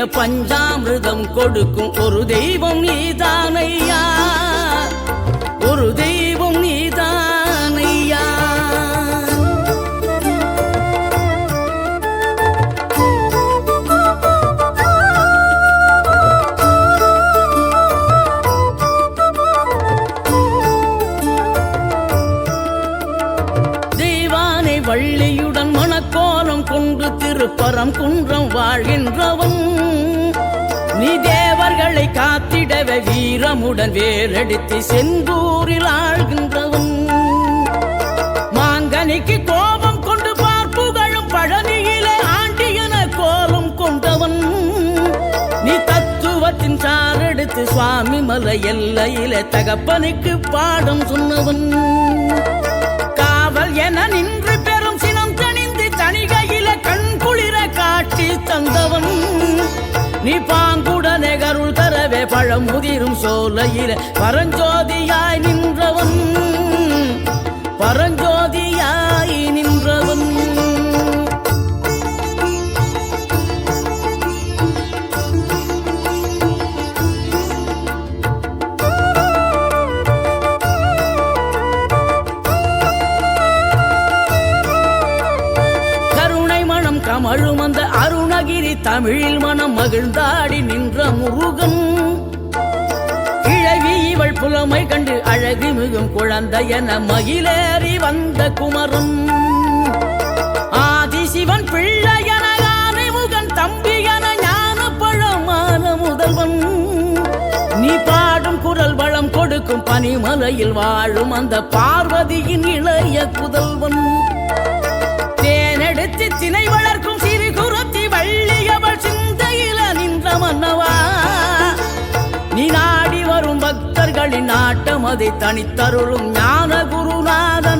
நான் நினைக்க கொடுக்கும் ஒரு தெய்வம் நீதானையா? ஒரு தெய்வம் வீரமுடன் வேலடித்து செந்தூரில் ஆழ்கின்றவன். மாங்கனிக்கு கோபம் கொண்டு பார்ப்புகழும் பழனியிலே ஆண்டியன கோலம் கொண்டவன். நீ தத்துவத்தின் சாரெடுத்து சுவாமி மலை எல்லையிலே தகப்பனுக்கு பாடம் சொன்னவன். காவல் என நின்று பெரும் சினம் தணிந்து தணிகையில கண் குளிர காட்டி தந்தவன். நீ பா பழம் முதிரும் சோலையில பரஞ்சோதியாய் நின்றவன். பரஞ்சோதியாய் நின்றவன். கருணை கமழும் அந்த அருணகிரி தமிழில் மனம் மகிழ்ந்தாடி நின்ற முருகன். புலமை கண்டு அழகு மிகும் குழந்தை என மகிழேறி வந்த குமரன். ஆதிசிவன் பிள்ளையன யானை முகன் தம்பி என ஞான பழமான முதல்வன். நீ பாடும் குரல் வளம் கொடுக்கும் பனிமலையில் வாழும் அந்த பார்வதியின் இளைய புதல்வன். தேனெடுத்து திணை வளர்க்கும் சிறு குரத்தி வள்ளியவள் சிந்தையில நின்ற மன்னவா. நீ நாடி வரும் பக்தர்களின் நாட்டம் அதை தனித்தருளும் ஞான குருநாதன்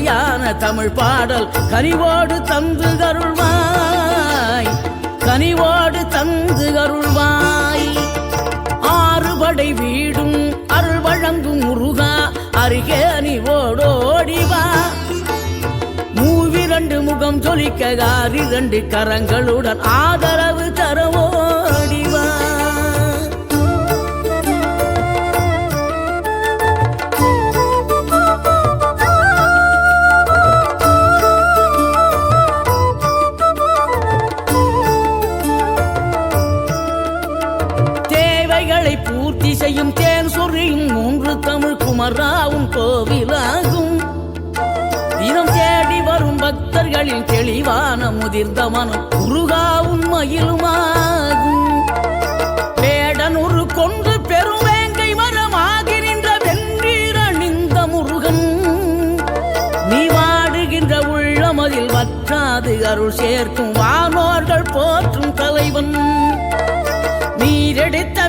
சுவையான தமிழ் பாடல் கனிவோடு தந்து அருள்வாய். கனிவோடு தந்து அருள்வாய். ஆறுபடை வீடும் அருள் வழங்கும் முருகா அருகே நீ ஓடோடிவா மூவிரண்டு முகம் ஜொலிக்க ஆறிரண்டு கரங்களுடன் ஆதரவு தருவோம். தெளிவான முதிர்ந்த மனம் முருகாவும் மயிலுமாகும். வேடனூறு கொண்டு பெருவேங்கை மரமாகி நின்ற வென்றீரணிந்த முருகன். நீ வாடுகின்ற உள்ளமதில் வற்றாது அருள் சேர்க்கும் வானோர்கள் போற்றும் தலைவன். நீரெடுத்த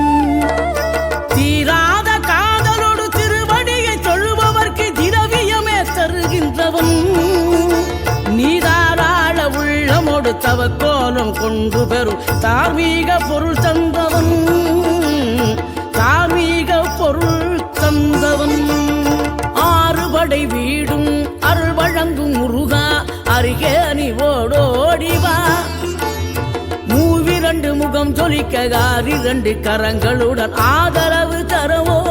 உள்ளமோடு தவக்கோலம் கொண்டு பெறும். தார்மீக பொருள் தந்தவன் தார்மீக பொருள் தந்தவன். ஆறுபடை வீடும் அருள் வழங்கும் முருகா அருகே நீ ஓடோடிவா மூவிரண்டு முகம் ஜொலிக்க இரண்டு கரங்களுடன் ஆதரவு தரவோ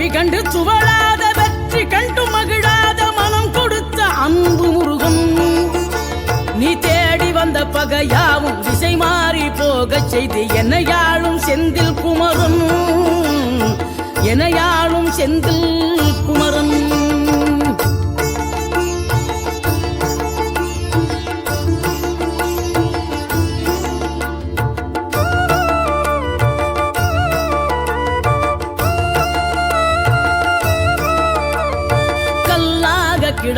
தோல்வி கண்டு துவளாத வெற்றி கண்டு மகிழாத மனம் கொடுத்த அன்பு முருகன். நீ தேடி வந்த பகையாவும் திசை மாறி போகச் செய்து என்னையாளும் செந்தில் குமரன். என்னையாளும் செந்தில் குமரன்.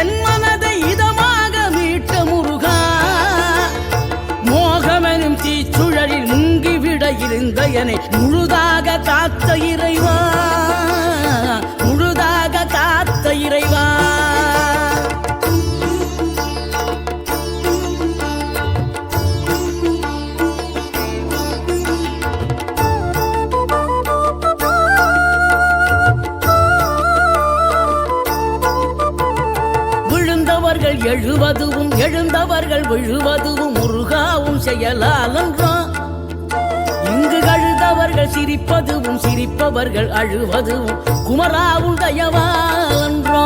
என் மனதை இதமாக மீட்ட முருகா மோகமெனும் தீச்சுழலில் முங்கிவிட இருந்த என முழுதாக காத்த இறைவா. முருகாவும் செயலாலன்றான் இங்கு கழுதவர்கள் சிரிப்பதுவும் சிரிப்பவர்கள் அழுவதுவும் குமராவும் தயவாலன்றோ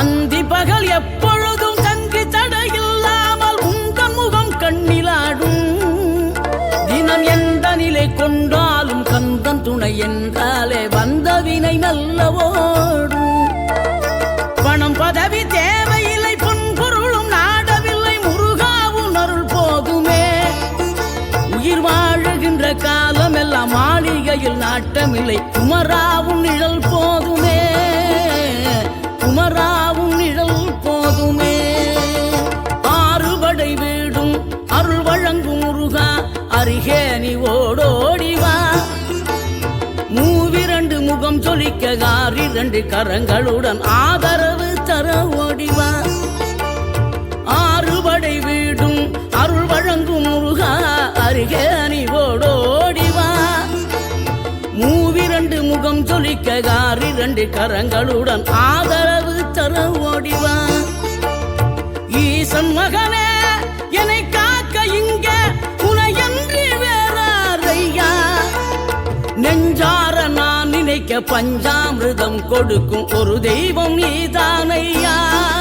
அந்தி பகல் எப்பொழுதும் தங்கி தடையில்லாமல் உங்கள் முகம் கண்ணிலாடும். தினம் எந்த நிலை கொண்டாலும் கந்தன் துணை என்றாலே வந்த வினை நல்லவோடும் மாளிகையில் நாட்டமில்லை. குமராவும் நிழல் போதுமே. குமராவும் நிழல் போதுமே. ஆறுபடை வீடும் அருள் வழங்கும் முருகா. அருகே நீ ஓடோடிவா மூவிரண்டு முகம் சொலிக்க ஆறிரண்டு கரங்களுடன் ஆதரவு தர ஓடிவா ஆறுபடை வீடும் அருள் வழங்கும் முருகா. அருகே சொலிக்க ஆறிரண்டு கரங்களுடன் ஆதரவு தர ஓடிவான் ஈசன் மகனே என்னை காக்க இங்க உனையன்றி வேறாரையா? நெஞ்சார நான் நினைக்க பஞ்சாமிரதம் கொடுக்கும் ஒரு தெய்வம் நீதானையா? ஒரு